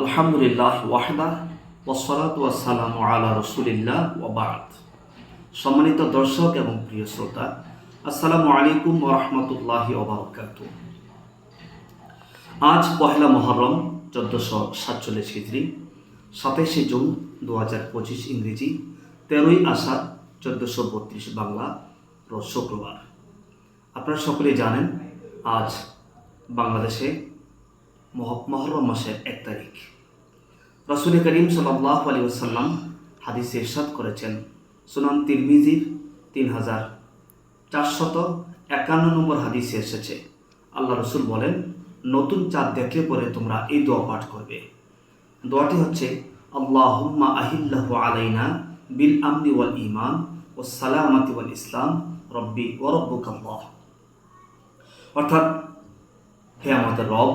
আলহামদুলিল্লাহ ওয়াহদা ওসলাত ওয়াসালাম আলা রসুলিল্লাহ ওবাদ সম্মানিত দর্শক এবং প্রিয় শ্রোতা, আসসালামু আলাইকুম ওরহমতুল্লাহি ওবরকাত আজ পহেলা মহরম, চোদ্দোশো সাতচল্লিশ হিজড়ি সাতাইশে জুন দু হাজার পঁচিশ ইংরেজি, তেরোই আষাঢ়, চোদ্দোশো বত্রিশ বাংলা শুক্রবার। আপনারা সকলে জানেন, আজ বাংলাদেশে মহরম মাসের এক তারিখ। রসুল করিম সাল্লাহ আলী ওসাল্লাম হাদিসে ইরশাদ করেছেন, সুনান তিরমিজির তিন হাজার চারশত একান্ন নম্বর হাদিসে এসেছে। আল্লাহ রসুল বলেন, নতুন চাঁদ দেখলে পরে তোমরা এই দোয়া পাঠ করবে। দোয়াটি হচ্ছে, আল্লাহুম্মা আহিল্লাহু আলাইনা বিল আমনি ওয়াল ইমান ও সালামাতি ওয়াল ইসলাম, রব্বি ও রব্বুকাল্লাহ। অর্থাৎ, হে আমাদের রব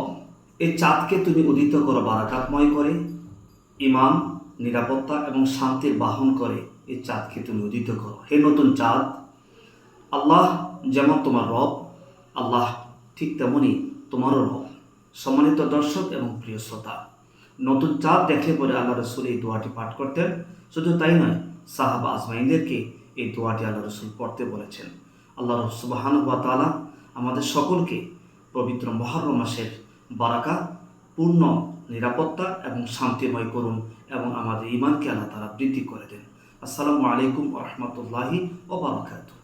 এই চাঁদকে তুমি উদিত করো, বারাকাতময় করে। ইমান নিরাপত্তা এবং শান্তির বাহন করে এই চাঁদকে তুমি উদিত করো। হে নতুন চাঁদ, আল্লাহ যেমন তোমার রব, আল্লাহ ঠিক তেমনই তোমারও রব। সম্মানিত দর্শক এবং প্রিয় শ্রোতা, নতুন চাঁদ দেখে পরে আল্লাহ রসুল এই দোয়াটি পাঠ করতেন। শুধু তাই নয়, সাহাবা আজমাইনদেরকে এই দোয়াটি আল্লাহ রসুল পড়তে বলেছেন। আল্লাহ সুবাহান তালা আমাদের সকলকে পবিত্র মহরম মাসের বারাকা, পূর্ণ নিরাপত্তা এবং শান্তিময় করুন এবং আমাদের ইমানকে আল্লাহ তারা বৃদ্ধি করে দেন। আসসালামু আলাইকুম রহমতুল্লাহি ওবরাকাতুহ